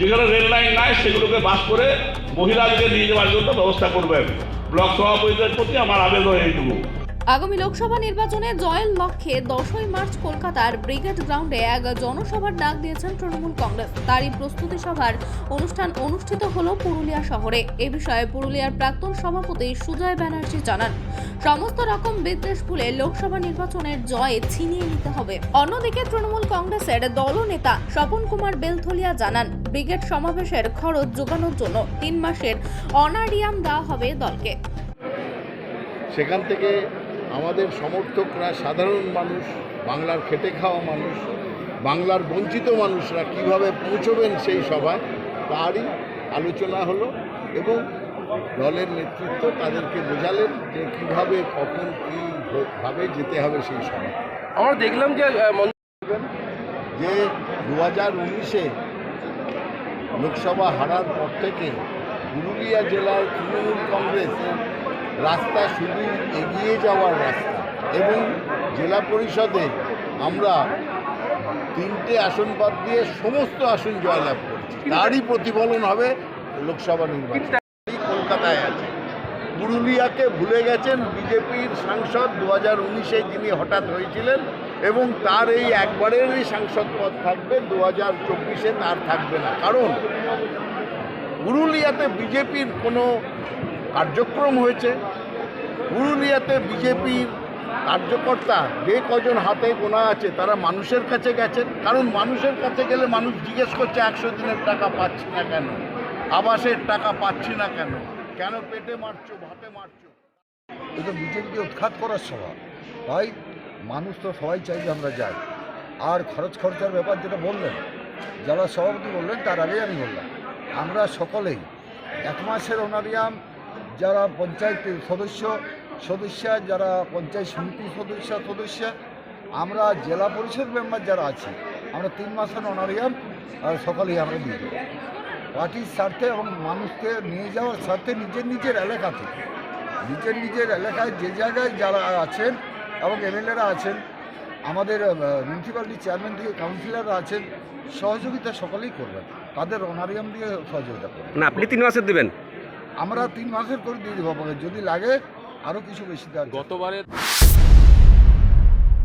যেখানে rail line নাই, সেগুলোকে বাস করে মহিলাদের নিয়ে যাওয়ার জন্য ব্যবস্থা করবেন। ব্লক সভাপতিদের প্রতি আমার আবেদন এইটুকু। আগামী লোকসভা নির্বাচনে জয়ের লক্ষ্যে দশই মার্চ কলকাতার ব্রিগেড গ্রাউন্ডে এক জনসভার ডাক দিয়েছেন তৃণমূল কংগ্রেস। তারই প্রস্তুতি সভার অনুষ্ঠান অনুষ্ঠিত হল পুরুলিয়া শহরে। এ বিষয়ে পুরুলিয়ার প্রাক্তন সভাপতি সুজয় ব্যানার্জি জানান, সমস্ত রকম বিদ্বেষ ভুলে লোকসভা নির্বাচনের জয় ছিনিয়ে নিতে হবে। অন্যদিকে তৃণমূল কংগ্রেসের দলনেতা স্বপন কুমার বেলথলিয়া জানান ব্রিগেড সমাবেশের খরচ যোগানোর জন্য তিন মাসের অনারিয়াম দেওয়া হবে দলকে। সেখান থেকে আমাদের সমর্থকরা সাধারণ মানুষ বাংলার খেটে খাওয়া মানুষ বাংলার বঞ্চিত মানুষরা কীভাবে পৌঁছবেন সেই সভায় তারই আলোচনা হলো এবং দলের নেতৃত্ব তাদেরকে বোঝালেন যে কীভাবে কখন কীভাবে যেতে হবে সেই সভায় আমরা দেখলাম যে যে দু হাজার উনিশে লোকসভা হারার পর থেকে পুরুলিয়া জেলার তৃণমূল কংগ্রেস রাস্তা শুধু এগিয়ে যাওয়ার রাস্তা এবং জেলা পরিষদে আমরা তিনটে আসন বাদ দিয়ে সমস্ত আসন জয়লাভ করেছি। তারই প্রতিফলন হবে লোকসভা নির্বাচন। কলকাতায় আছে। পুরুলিয়াকে ভুলে গেছেন বিজেপির সাংসদ। দু হাজার উনিশে যিনি হঠাৎ হয়েছিলেন এবং তার এই একবারেরই সাংসদ পদ থাকবে দু হাজার চব্বিশে তার থাকবে না। কারণ পুরুলিয়াতে বিজেপির কোনো কার্যক্রম হয়েছে। পুরুলিয়াতে বিজেপির কার্যকর্তা যে কজন হাতে গোনা আছে, তারা মানুষের কাছে গেছেন। কারণ মানুষের কাছে গেলে মানুষ জিজ্ঞেস করছে, একশো দিনের টাকা পাচ্ছি না কেন? আবাসের টাকা পাচ্ছি না কেন? কেন পেটে মারছো, ভাতে মারছো? এটা বিজেপিকে উৎখাত করার সভা। তাই মানুষ তো সবাই চাই যে আমরা যাই। আর খরচ খরচার ব্যাপার যেটা বললেন, যারা সভাপতি বললেন তার আগেই আমি বললাম। আমরা সকলেই এক মাসের অনারিয়াম যারা পঞ্চায়েত সদস্য সদস্য, যারা পঞ্চায়েত সমিতি সদস্য সদস্য, আমরা জেলা পরিষদ মেম্বার যারা আছি, আমরা তিন মাসের অনারিয়াম, আর সকলেই আমরা দিয়ে দেবো। পার্টির স্বার্থে এবং মানুষকে নিয়ে যাওয়ার স্বার্থে নিজের নিজের এলাকাতে নিজের নিজের এলাকায় যে জায়গায় যারা আছেন এবং এমএলএরা আছেন আমাদের মিউনিসিপ্যালিটি চেয়ারম্যান থেকে কাউন্সিলররা আছেন সহযোগিতা সকলেই করবেন। তাদের অনারিয়াম দিয়ে সহযোগিতা করবেন। না আপনি তিন মাসের দেবেন? আমরা তিন মাসের করে দিয়ে দেবো আপনাকে। যদি লাগে আরও কিছু বেশি দেওয়া গতবারে